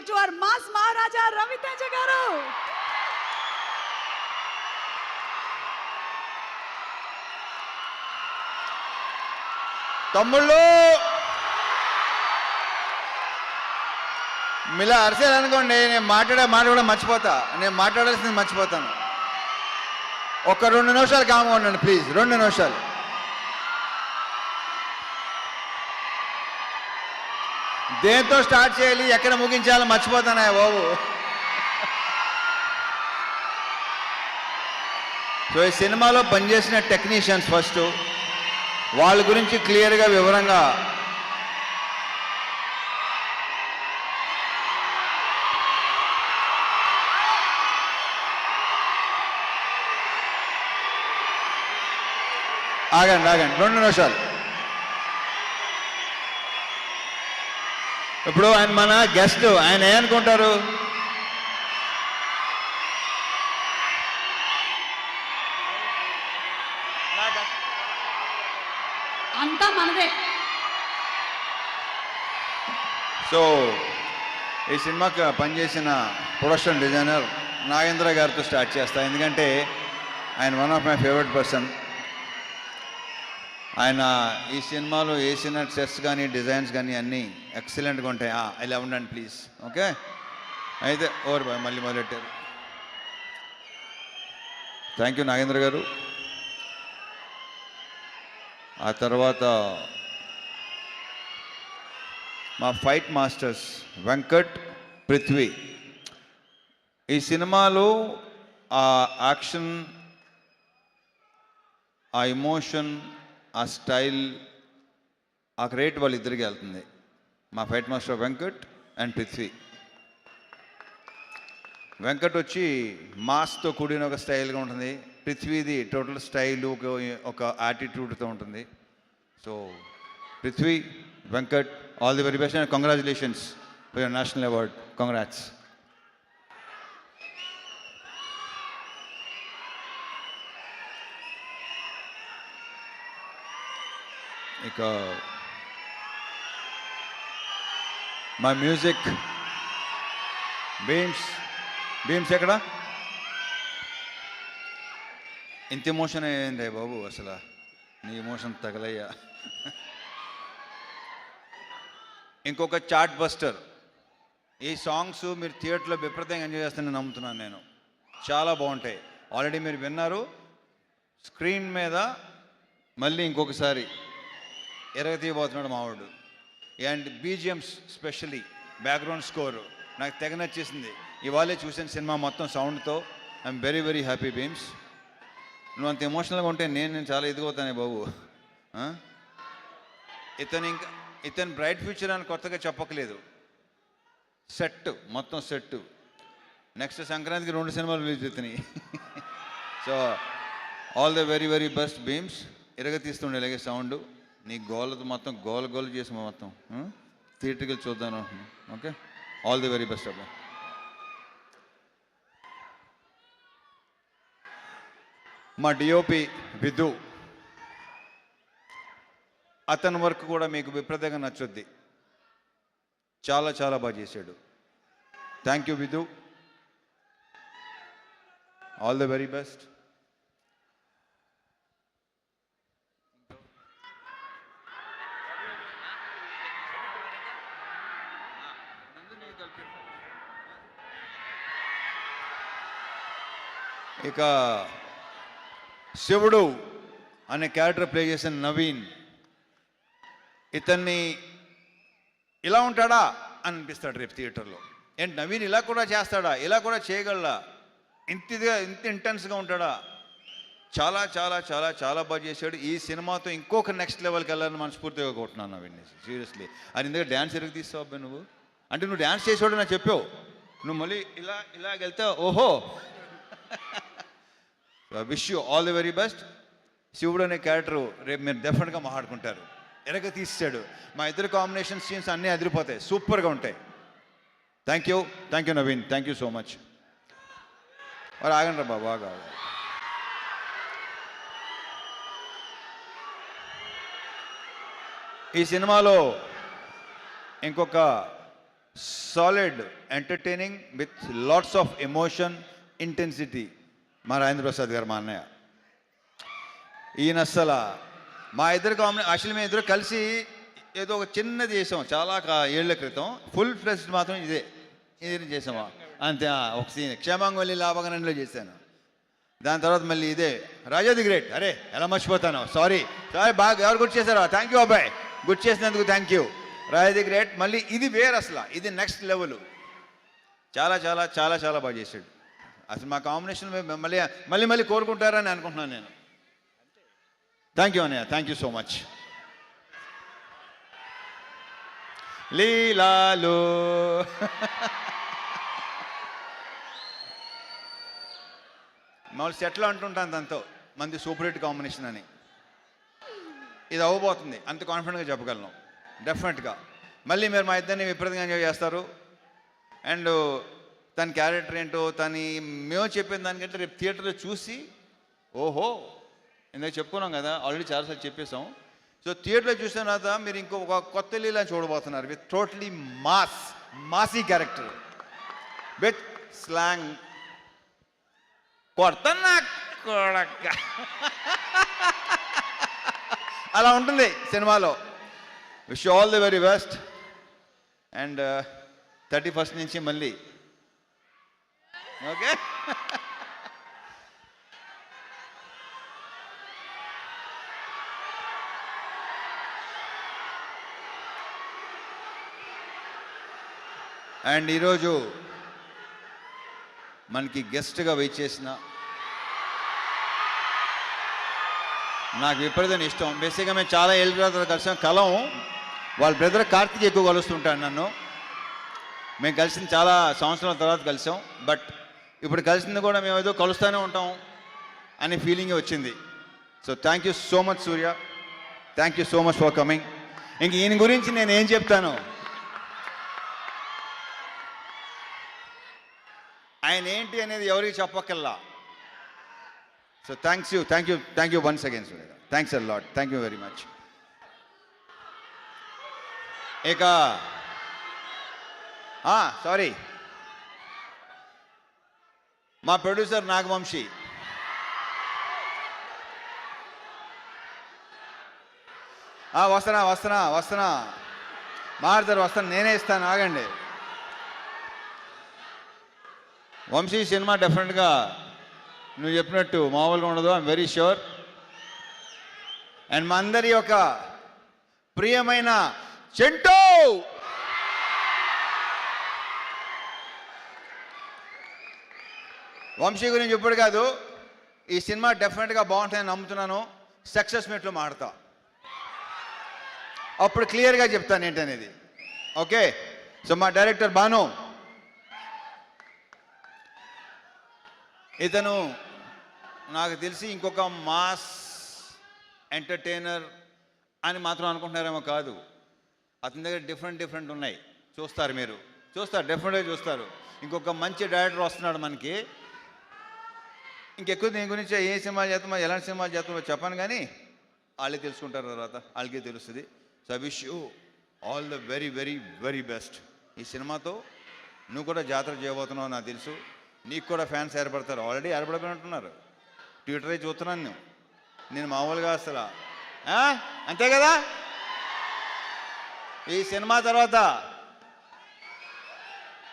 mic to our mass Maharaja Ravi Teja గారు తమ్ముళ్ళు. మీలా అరిసేది అనుకోండి నేను మాట్లాడే మాట కూడా మర్చిపోతా. నేను మాట్లాడాల్సింది మర్చిపోతాను. ఒక రెండు నిమిషాలు కామ్గా ఉండండి ప్లీజ్ రెండు నిమిషాలు. దేంతో స్టార్ట్ చేయాలి? ఎక్కడ ముగించాలో మర్చిపోతానా బాబు. సో ఈ సినిమాలో పనిచేసిన టెక్నీషియన్స్ ఫస్ట్. వాళ్ళ గురించి క్లియర్గా వివరంగా. ఆగండి ఆగండి. రెండు నిమిషాలు. ఇప్పుడు ఆయన మన గెస్ట్ ఆయన ఏమనుకుంటారు? అంతా మనదే. సో ఈ సినిమాకి పనిచేసిన ప్రొడక్షన్ డిజైనర్ నాగేంద్ర గారితో స్టార్ట్ చేస్తా. ఎందుకంటే ఆయన one of my favourite person. ఆయన ఈ సినిమాలో వేసిన సెట్స్ కానీ డిజైన్స్ కానీ అన్నీ ఎక్సలెంట్గా ఉంటాయి. ఆ, ఇలా ఉండండి ప్లీజ్. ఓకే? అయితే ఓవర్ బాయ్ మళ్ళీ మొదలెట్టారు. థ్యాంక్ యూ నాగేంద్ర గారు. ఆ తర్వాత మా ఫైట్ మాస్టర్స్ వెంకట్ పృథ్వీ. ఈ సినిమాలో ఆ యాక్షన్ ఆ ఎమోషన్ ఆ స్టైల్ ఆ క్రేట్ వాళ్ళిద్దరికి వెళ్తుంది. మా fight master Venkat and Prithvi. Venkat వచ్చి మాస్తో కూడిన ఒక స్టైల్గా ఉంటుంది. పృథ్వీది టోటల్ స్టైల్ ఒక ఒక యాటిట్యూడ్తో ఉంటుంది. So Prithvi Venkat all the very best and congratulations for your national award congrats ఇక మా మ్యూజిక్ బీమ్స్ బీమ్స్ ఎక్కడ? ఇంత ఎమోషన్ అయింది బాబు అసలు? నీ ఎమోషన్ తగలయ్యా. ఇంకొక చాట్ బస్టర్ ఈ సాంగ్స్ మీరు థియేటర్లో విపరీతంగా ఎంజాయ్ చేస్తానని నమ్ముతున్నాను నేను. చాలా బాగుంటాయి. ఆల్రెడీ మీరు విన్నారు. స్క్రీన్ మీద మళ్ళీ ఇంకొకసారి. ఎరగతీయబోతున్నాడు మావాడు and BGMs specially background score నాకు తెగ నచ్చేసింది. ఇవాళే చూసిన సినిమా మొత్తం సౌండ్తో. I'm very very happy Bheems నువ్వు అంత ఎమోషనల్గా ఉంటే నేను నేను చాలా ఇదిగోతానే బాబు. ఇతను ఇంకా ఇతను బ్రైట్ ఫ్యూచర్ అని కొత్తగా చెప్పకలేదు సెట్ మొత్తం సెట్. నెక్స్ట్ సంక్రాంతికి రెండు సినిమాలు రిలీజ్ అవుతున్నాయి. So all the very very best Bheems ఇరగతీస్తుండే ఇలాగే సౌండ్. నీ గోలతో మొత్తం గోల గోల చేసి మొత్తం థియేటర్కి చూద్దాం అనుకుంటున్నాను okay all the very best అబ్బా. మా డిఓపి విధు అతని వర్క్ కూడా మీకు విపరీతంగా నచ్చుద్ది. చాలా చాలా బాగా చేశాడు. Thank you Vidhu. All the very best ఇక శివుడు అనే క్యారెక్టర్ ప్లే చేసిన నవీన్ ఇతన్ని ఇలా ఉంటాడా అనిపిస్తాడు రేపు థియేటర్లో. ఏంటి నవీన్ ఇలా కూడా చేస్తాడా? ఇలా కూడా చేయగలడా? ఇంత ఇదిగా ఇంత ఇంటెన్స్గా ఉంటాడా? చాలా చాలా చాలా చాలా బాగా చేశాడు. ఈ సినిమాతో ఇంకొక నెక్స్ట్ లెవెల్కి వెళ్ళాలని మనస్ఫూర్తిగా కొట్టున్నాను నవీన్ సీరియస్లీ. అది ఇందుకు డ్యాన్స్ ఎరుగు తీస్తావు అబ్బాయి నువ్వు? అంటే నువ్వు డ్యాన్స్ చేసేవాడు నాకు చెప్పావు. నువ్వు మళ్ళీ ఇలా ఇలా ఓహో! Wish you all the very best Shivudu అనే క్యారెక్టర్ రేపు మీరు డెఫినెట్గా మాట్లాడుకుంటారు. ఎరగ తీస్తాడు మా ఇద్దరు కాంబినేషన్ సీన్స్ అన్నీ అదిరిపోతాయి. సూపర్గా ఉంటాయి. Thank you thank you Naveen thank you so much మరి ఆగండి రా బాబు బాగా ఈ సినిమాలో ఇంకొక solid entertaining with lots of emotion intensity మా రాజేంద్ర ప్రసాద్ గారు మా అన్నయ్య. ఈయన అస్సలు మా ఇద్దరు కాంబినే అసలు మేము ఇద్దరు కలిసి ఏదో ఒక చిన్నది చేసాం చాలా ఏళ్ళ క్రితం ఫుల్ ఫ్లెస్డ్ మాత్రం ఇదే. ఇది చేసాము? అంతే ఒక సీన్. క్షేమాంగవల్లి లాభగనంలో చేశాను. దాని తర్వాత మళ్ళీ ఇదే. రాజాది గ్రేట్. అరే ఎలా మర్చిపోతాను? సారీ. సారీ బాగా ఎవరు గుర్తు చేశారా? థ్యాంక్ యూ అబ్బాయి. గుర్తు చేసినందుకు థ్యాంక్ యూ రాజాది గ్రేట్. మళ్ళీ ఇది వేరు అసలు ఇది నెక్స్ట్ లెవెల్. చాలా చాలా చాలా చాలా బాగా చేశాడు. అసలు మా కాంబినేషన్ మళ్ళీ మళ్ళీ మళ్ళీ కోరుకుంటారని అనుకుంటున్నాను నేను. థ్యాంక్ యూ అన్నయ్య థ్యాంక్ యూ సో మచ్ లీలాలు. మామూలు సెట్లో అంటుంటాను దాంతో మంది సూపర్ హిట్ కాంబినేషన్ అని. ఇది అవ్వబోతుంది. అంత కాన్ఫిడెంట్గా చెప్పగలను. డెఫినెట్గా మళ్ళీ మీరు మా ఇద్దరిని విపరీతంగా ఎంజాయ్ చేస్తారు. అండ్ తన క్యారెక్టర్ ఏంటో తని మేము చెప్పిన దానికంటే రేపు థియేటర్లో చూసి ఓహో ఇందాక చెప్పుకున్నాం కదా ఆల్రెడీ చాలాసార్లు చెప్పేసాం సో థియేటర్లో చూసిన తర్వాత మీరు ఇంకో ఒక కొత్త లీలా చూడబోతున్నారు with totally mass massy character with slang కొడతన్నా కొడక. అలా ఉంటుంది సినిమాలో. Wish all the very best and thirty first నుంచి మళ్ళీ ఓకే? అండ్ ఈరోజు మనకి గెస్ట్గా వెయిట్ చేసిన నాకు విపరీతం ఇష్టం. బేసిక్గా మేము చాలా ఏళ్ళ తర్వాత కలిసాం. కలం వాళ్ళ బ్రదర్ కార్తీక్ ఎక్కువ కలుస్తుంటాను నన్ను. మేము కలిసిన చాలా సంవత్సరాల తర్వాత కలిసాం. బట్ ఇప్పుడు కలిసింది కూడా మేము ఏదో కలుస్తూనే ఉంటాం అనే ఫీలింగ్ వచ్చింది. So thank you so much Surya thank you so much for coming ఇంక ఈయన గురించి నేను ఏం చెప్తాను? ఆయన ఏంటి అనేది ఎవరికి చెప్పక్కల్లా so thanks you thank you thank you once again Surya thanks a lot thank you very much ఇక సారీ మా ప్రొడ్యూసర్ నాగవంశీ. వస్తున్నా వస్తున్నా వస్తున్నా. మారుతారు వస్తాను నేనే ఇస్తాను ఆగండి. వంశీ సినిమా డెఫినెట్గా నువ్వు చెప్పినట్టు మామూలుగా ఉండదు ఐఎమ్ వెరీ ష్యూర్ అండ్ మా అందరి యొక్క ప్రియమైన చెంటో! వంశీ గురించి ఇప్పుడు కాదు ఈ సినిమా డెఫినెట్గా బాగుంటుందని నమ్ముతున్నాను. సక్సెస్ మీట్లో మాడతా. అప్పుడు క్లియర్గా చెప్తాను ఏంటనేది. ఓకే? సో మా డైరెక్టర్ బాను ఇతను నాకు తెలిసి ఇంకొక మాస్ ఎంటర్టైనర్ అని మాత్రం అనుకుంటున్నారేమో కాదు. అతని దగ్గర డిఫరెంట్ డిఫరెంట్ ఉన్నాయి. చూస్తారు మీరు. చూస్తారు డెఫినెట్గా చూస్తారు. ఇంకొక మంచి డైరెక్టర్ వస్తున్నాడు మనకి. ఇంకెక్కువ దీని గురించి ఏ సినిమా చేస్తామో ఎలాంటి సినిమా చేస్తామో చెప్పాను కానీ వాళ్ళే తెలుసుకుంటారు తర్వాత వాళ్ళకే తెలుస్తుంది. So wish you all the very very very best ఈ సినిమాతో నువ్వు కూడా జాతర చేయబోతున్నావు నాకు తెలుసు. నీకు కూడా ఫ్యాన్స్ ఏర్పడతారు. ఆల్రెడీ ఏర్పడిపోయినట్టున్నారు. ట్విట్టర్ అయి చూస్తున్నాను నేను. నేను మామూలుగా అసలు అంతే కదా? ఈ సినిమా తర్వాత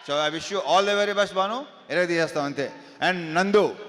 so I wish you all the very best Bhanu. ఇరవై తీసేస్తాం అంతే. అండ్ నందు